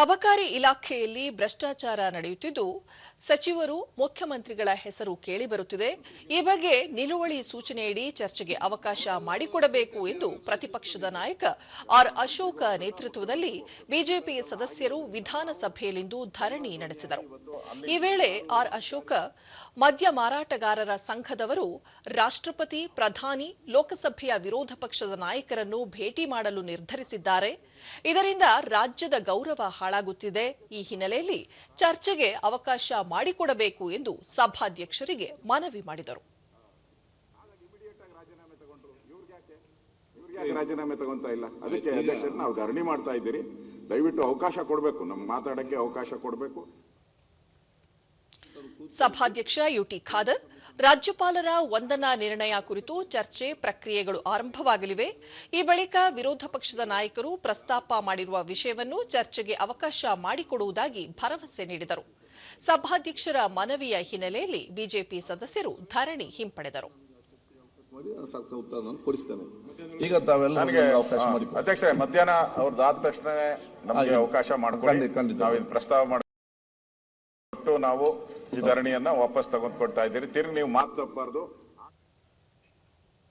ಅಬಕಾರಿ ಇಲಾಖೆಯಲ್ಲಿ ಭ್ರಷ್ಟಾಚಾರ ನಡೆಯುತ್ತಿದ್ದು, ಸಚಿವರು ಮುಖ್ಯಮಂತ್ರಿಗಳ ಹೆಸರು ಕೇಳಿಬರುತ್ತಿದೆ. ಈ ಬಗ್ಗೆ ನಿಲುವಳಿ ಸೂಚನೆಯಡಿ ಚರ್ಚೆಗೆ ಅವಕಾಶ ಮಾಡಿಕೊಡಬೇಕು ಎಂದು ಪ್ರತಿಪಕ್ಷದ ನಾಯಕ ಆರ್ ಅಶೋಕ ನೇತೃತ್ವದಲ್ಲಿ ಬಿಜೆಪಿ ಸದಸ್ಯರು ವಿಧಾನಸಭೆಯಲ್ಲಿಂದು ಧರಣಿ ನಡೆಸಿದರು. ಈ ವೇಳೆ ಆರ್ ಅಶೋಕ, ಮದ್ಯ ಮಾರಾಟಗಾರರ ಸಂಘದವರು ರಾಷ್ಟ್ರಪತಿ, ಪ್ರಧಾನಿ, ಲೋಕಸಭೆಯ ವಿರೋಧ ಪಕ್ಷದ ನಾಯಕರನ್ನು ಭೇಟಿ ಮಾಡಲು ನಿರ್ಧರಿಸಿದ್ದಾರೆ. ಇದರಿಂದ ರಾಜ್ಯದ ಗೌರವ ಹಾಳಾಗುತ್ತಿದೆ. ಈ ಹಿನ್ನೆಲೆಯಲ್ಲಿ ಚರ್ಚೆಗೆ ಅವಕಾಶ ಮಾಡಿಕೊಡಬೇಕು ಎಂದು ಸಭಾಧ್ಯಕ್ಷರಿಗೆ ಮನವಿ ಮಾಡಿದರು. ರಾಜೀನಾಮೆ ತಗೊಂತ ಇಲ್ಲ? ಅದಕ್ಕೆ ಅಧ್ಯಕ್ಷರು ನಾವು ಧರಣಿ ಮಾಡ್ತಾ ಇದ್ದೀರಿ. ದಯವಿಟ್ಟು ಅವಕಾಶ ಕೊಡಬೇಕು. ನಮ್ಗೆ ಮಾತಾಡಕ್ಕೆ ಅವಕಾಶ ಕೊಡಬೇಕು. ಸಭಾಧ್ಯಕ್ಷ ಯುಟಿ ಖಾದರ್ ರಾಜ್ಯಪಾಲರ ವಂದನಾ ನಿರ್ಣಯ ಕುರಿತು ಚರ್ಚೆ ಪ್ರಕ್ರಿಯೆಗಳು ಆರಂಭವಾಗಲಿವೆ. ಈ ಬಳಿಕ ವಿರೋಧ ಪಕ್ಷದ ನಾಯಕರು ಪ್ರಸ್ತಾಪ ಮಾಡಿರುವ ವಿಷಯವನ್ನು ಚರ್ಚೆಗೆ ಅವಕಾಶ ಮಾಡಿಕೊಡುವುದಾಗಿ ಭರವಸೆ ನೀಡಿದರು. ಸಭಾಧ್ಯಕ್ಷರ ಮನವಿಯ ಹಿನ್ನೆಲೆಯಲ್ಲಿ ಬಿಜೆಪಿ ಸದಸ್ಯರು ಧರಣಿ ಹಿಂಪಡೆದರು. ಈಗ ತಾವೆಲ್ಲ ನನಗೆ ಅವಕಾಶ ಆ, ಮಾಡಿ ಅಧ್ಯಕ್ಷರೇ ಮಧ್ಯಾಹ್ನ ಅವ್ರದ್ದು ಆದ ತಕ್ಷಣ ನಮಗೆ ಅವಕಾಶ ಮಾಡ್ಕೊಂಡು. ಖಂಡಿತ, ಖಂಡಿತ. ನಾವು ಇದು ಪ್ರಸ್ತಾವ ಮಾಡಿಟ್ಟು ನಾವು ಈ ವಾಪಸ್ ತಗೊಂಡ್ ಕೊಡ್ತಾ ಇದ್ದೀರಿ. ತಿರ್ಗಿ ನೀವು ಮಾತು ತಪ್ಪಬಾರ್ದು